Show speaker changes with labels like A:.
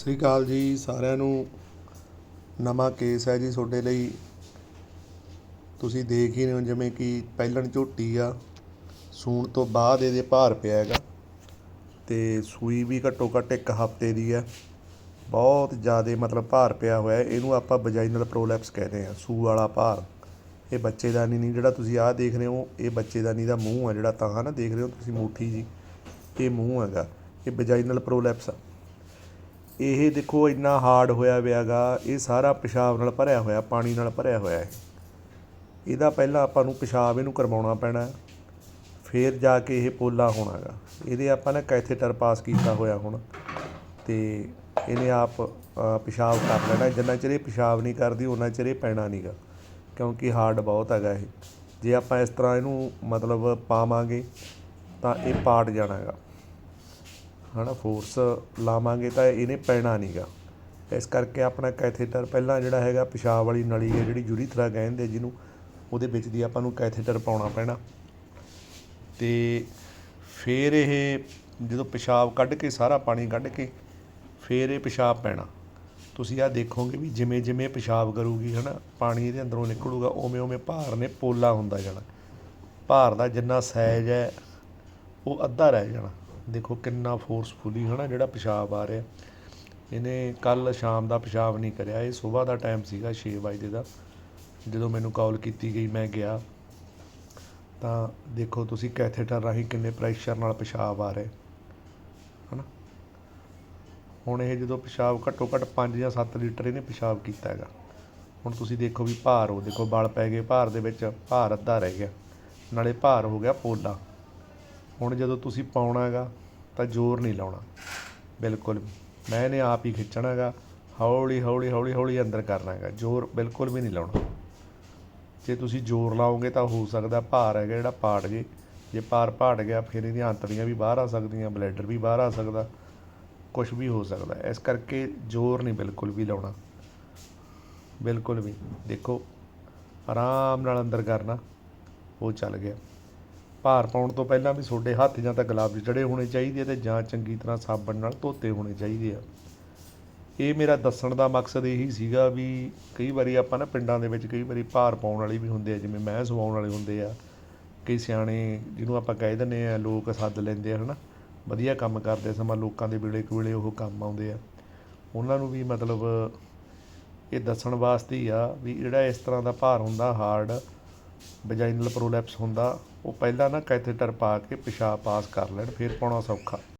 A: ਸਤਿ ਸ਼੍ਰੀ ਅਕਾਲ ਜੀ ਸਾਰਿਆਂ ਨੂੰ। ਨਵਾਂ ਕੇਸ ਹੈ ਜੀ ਤੁਹਾਡੇ ਲਈ। ਤੁਸੀਂ ਦੇਖ ਹੀ ਰਹੇ ਹੋ ਜਿਵੇਂ ਕਿ ਪਹਿਲਣ ਝੋਟੀ ਆ, ਸੂਣ ਤੋਂ ਬਾਅਦ ਇਹਦੇ ਭਾਰ ਪਿਆ ਹੈਗਾ ਤੇ ਸੂਈ ਵੀ ਘੱਟੋ ਘੱਟ ਇੱਕ ਹਫ਼ਤੇ ਦੀ ਹੈ ਬਹੁਤ ਜ਼ਿਆਦਾ ਮਤਲਬ ਭਾਰ ਪਿਆ ਹੋਇਆ, ਇਹਨੂੰ ਆਪਾਂ ਵਜਾਈਨਲ ਪ੍ਰੋਲੈਪਸ ਕਹਿੰਦੇ ਆ, ਸੂ ਵਾਲਾ ਭਾਰ। ਇਹ ਬੱਚੇਦਾਨੀ ਨਹੀਂ, ਜਿਹੜਾ ਤੁਸੀਂ ਆਹ ਦੇਖ ਰਹੇ ਹੋ, ਇਹ ਬੱਚੇਦਾਨੀ ਦਾ ਮੂੰਹ ਆ ਜਿਹੜਾ, ਤਾਂ ਨਾ ਦੇਖ ਰਹੇ ਹੋ ਤੁਸੀਂ ਮੂਠੀ ਜੀ। ਇਹ ਮੂੰਹ ਹੈਗਾ, ਇਹ ਵਜਾਈਨਲ ਪ੍ਰੋਲੈਪਸ ਆ। ਇਹ ਦੇਖੋ ਇੰਨਾ ਹਾਰਡ ਹੋਇਆ ਪਿਆਗਾ ਇਹ ਸਾਰਾ ਪਿਸ਼ਾਬ ਨਾਲ ਭਰਿਆ ਹੋਇਆ ਪਾਣੀ ਨਾਲ ਭਰਿਆ ਹੋਇਆ ਹੈ। ਇਹਦਾ ਪਹਿਲਾਂ ਆਪਾਂ ਨੂੰ ਪਿਸ਼ਾਬ ਇਹਨੂੰ ਕਰਵਾਉਣਾ ਪੈਣਾ ਹੈ। ਫਿਰ ਜਾ ਕੇ ਇਹ ਪੋਲਾ ਹੋਣਾਗਾ ਇਹਦੇ ਆਪਾਂ ਨੇ ਕੈਥੇਟਰ ਪਾਸ ਕੀਤਾ ਹੋਇਆ ਹੁਣ। ਤੇ ਇਹਨੇ ਆਪ ਅ, ਪਿਸ਼ਾਬ ਕਰ ਲੈਣਾ ਜਿੰਨਾ ਚਿਰ ਇਹ ਪਿਸ਼ਾਬ ਨਹੀਂ ਕਰਦੀ ਉਹਨਾਂ ਚਿਰ ਇਹ ਪੈਣਾ ਨਹੀਂਗਾ ਕਿਉਂਕਿ ਹਾਰਡ ਬਹੁਤ ਹੈਗਾ ਇਹ। ਜੇ ਆਪਾਂ ਇਸ ਤਰ੍ਹਾਂ ਇਹਨੂੰ ਮਤਲਬ ਪਾਵਾਂਗੇ ਤਾਂ ਇਹ ਪਾਟ ਜਾਣਾ ਹੈ ਨਾ ਫੋਰਸ ਲਾਵਾਂਗੇ ਤਾਂ ਇਹਨੇ ਪੈਣਾ ਨਹੀਂਗਾ ਇਸ ਕਰਕੇ ਆਪਣਾ ਕੈਥੇਟਰ ਪਹਿਲਾਂ ਜਿਹੜਾ ਹੈਗਾ, ਪਿਸ਼ਾਬ ਵਾਲੀ ਨਲੀ ਹੈ ਜਿਹੜੀ ਯੂਰੀਥਰਾ ਕਹਿੰਦੇ ਜਿਹਨੂੰ, ਉਹਦੇ ਵਿੱਚ ਦੀ ਆਪਾਂ ਨੂੰ ਕੈਥੇਟਰ ਪਾਉਣਾ ਪੈਣਾ। ਤੇ ਫਿਰ ਇਹ ਜਦੋਂ ਪਿਸ਼ਾਬ ਕੱਢ ਕੇ, ਸਾਰਾ ਪਾਣੀ ਕੱਢ ਕੇ, ਫਿਰ ਇਹ ਪਿਸ਼ਾਬ ਪੈਣਾ। ਤੁਸੀਂ ਆ ਦੇਖੋਗੇ ਵੀ ਜਿਵੇਂ ਜਿਵੇਂ ਪਿਸ਼ਾਬ ਕਰੂਗੀ, ਹਨਾ, ਪਾਣੀ ਇਹਦੇ ਅੰਦਰੋਂ ਨਿਕਲੂਗਾ, ਉਵੇਂ ਉਵੇਂ ਭਾਰ ਨੇ ਪੋਲਾ ਹੁੰਦਾ ਜਾਣਾ। ਭਾਰ ਦਾ ਜਿੰਨਾ ਸਾਈਜ਼ ਹੈ, ਉਹ ਅੱਧਾ ਰਹਿ ਜਾਣਾ। ਦੇਖੋ ਕਿੰਨਾ ਫੋਰਸਫੁਲੀ ਹਨਾ ਜਿਹੜਾ ਪਿਸ਼ਾਬ ਆ ਰਿਹਾ। ਇਹਨੇ ਕੱਲ ਸ਼ਾਮ ਦਾ ਪਿਸ਼ਾਬ ਨਹੀਂ ਕਰਿਆ। ਇਹ ਸਵੇਰ ਦਾ ਟਾਈਮ ਸੀਗਾ 6 ਵਜੇ ਦਾ। ਜਦੋਂ ਮੈਨੂੰ ਕਾਲ ਕੀਤੀ ਗਈ, ਮੈਂ ਗਿਆ। ਤਾਂ ਦੇਖੋ ਤੁਸੀਂ ਕੈਥੇਟਰ ਰਾਹੀਂ ਕਿੰਨੇ ਪ੍ਰੈਸ਼ਰ ਨਾਲ ਪਿਸ਼ਾਬ ਆ ਰਿਹਾ। ਹਨਾ? ਹੁਣ ਇਹ ਜਦੋਂ ਪਿਸ਼ਾਬ ਘੱਟੋ ਘੱਟ 5 ਜਾਂ 7 ਲੀਟਰ ਇਹਨੇ ਪਿਸ਼ਾਬ ਕੀਤਾ ਹੈਗਾ। ਹੁਣ ਤੁਸੀਂ ਦੇਖੋ ਵੀ ਭਾਰ ਉਹ ਦੇਖੋ, ਬਲ ਪੈ ਗਏ, ਭਾਰ ਦੇ ਵਿੱਚ ਭਾਰ ਅੱਧਾ ਰਹਿ ਗਿਆ। ਨਾਲੇ ਭਾਰ ਹੋ ਗਿਆ ਪੋਲਾ ਹੁਣ ਜਦੋਂ ਤੁਸੀਂ ਪਾਉਣਾ ਹੈਗਾ, ਤਾਂ ਜ਼ੋਰ ਨਹੀਂ ਲਾਉਣਾ। ਬਿਲਕੁਲ ਵੀ। ਮੈਂ ਇਹਨੇ ਆਪ ਹੀ ਖਿੱਚਣਾ ਹੈਗਾ। ਹੌਲੀ ਹੌਲੀ ਹੌਲੀ ਹੌਲੀ ਅੰਦਰ ਕਰਨਾ ਹੈਗਾ। ਜ਼ੋਰ ਬਿਲਕੁਲ ਵੀ ਨਹੀਂ ਲਾਉਣਾ। ਜੇ ਤੁਸੀਂ ਜ਼ੋਰ ਲਾਓਗੇ ਤਾਂ ਹੋ ਸਕਦਾ ਭਾਰ ਹੈਗਾ ਜਿਹੜਾ ਪਾਟ ਜੇ। ਜੇ ਭਾਰ ਪਾਟ ਗਿਆ, ਫਿਰ ਇਹਦੀਆਂ ਆਂਤੜੀਆਂ ਵੀ ਬਾਹਰ ਆ ਸਕਦੀਆਂ, ਬਲੈਡਰ ਵੀ ਬਾਹਰ ਆ ਸਕਦਾ। ਕੁਝ ਵੀ ਹੋ ਸਕਦਾ। ਇਸ ਕਰਕੇ ਜ਼ੋਰ ਨਹੀਂ ਬਿਲਕੁਲ ਵੀ ਲਾਉਣਾ। ਬਿਲਕੁਲ ਵੀ। ਦੇਖੋ, ਆਰਾਮ ਨਾਲ ਅੰਦਰ ਕਰਨਾ। ਉਹ ਚੱਲ ਗਿਆ। ਭਾਰ ਪਾਉਣ ਤੋਂ ਪਹਿਲਾਂ ਵੀ ਤੁਹਾਡੇ ਹੱਥ ਜਾਂ ਤਾਂ ਗਲਵਜ਼ ਜੜੇ ਹੋਣੇ ਚਾਹੀਦੇ ਆ ਤੇ ਜਾਂ ਚੰਗੀ ਤਰ੍ਹਾਂ ਸਾਬਣ ਨਾਲ ਧੋਤੇ ਹੋਣੇ ਚਾਹੀਦੇ ਆ। ਇਹ ਮੇਰਾ ਦੱਸਣ ਦਾ ਮਕਸਦ ਇਹੀ ਸੀਗਾ ਵੀ ਕਈ ਵਾਰੀ ਆਪਾਂ ਨਾ ਪਿੰਡਾਂ ਦੇ ਵਿੱਚ ਕਈ ਵਾਰੀ ਭਾਰ ਪਾਉਣ ਵਾਲੇ ਵੀ ਹੁੰਦੇ ਆ, ਜਿਵੇਂ ਮੈਂ ਸਵਾਉਣ ਵਾਲੇ ਹੁੰਦੇ ਆ। ਕਈ ਸਿਆਣੇ ਜਿਹਨੂੰ ਆਪਾਂ ਕਹਿ ਦਿੰਦੇ ਆ, ਲੋਕ ਸੱਦ ਲੈਂਦੇ ਆ, ਹਨਾ। ਵਧੀਆ ਕੰਮ ਕਰਦੇ ਸਮਾਂ ਲੋਕਾਂ ਦੇ ਵੇਲੇ ਕੁ ਵੇਲੇ ਉਹ ਕੰਮ ਆਉਂਦੇ ਆ। ਉਹਨਾਂ ਨੂੰ ਵੀ ਮਤਲਬ ਇਹ ਦੱਸਣ ਵਾਸਤੇ ਹੀ ਆ ਵੀ ਜਿਹੜਾ ਇਸ ਤਰ੍ਹਾਂ ਦਾ ਭਾਰ ਹੁੰਦਾ ਹਾਰਡ ਵਜਾਈਨਲ ਪ੍ਰੋਲੈਪਸ ਹੁੰਦਾ, ਉਹ ਪਹਿਲਾਂ ਨਾ ਕੈਥੇਟਰ ਪਾ ਕੇ ਪਿਸ਼ਾਬ ਪਾਸ ਕਰ ਲੈਣ, ਫਿਰ ਪਾਉਣਾ ਸੌਖਾ।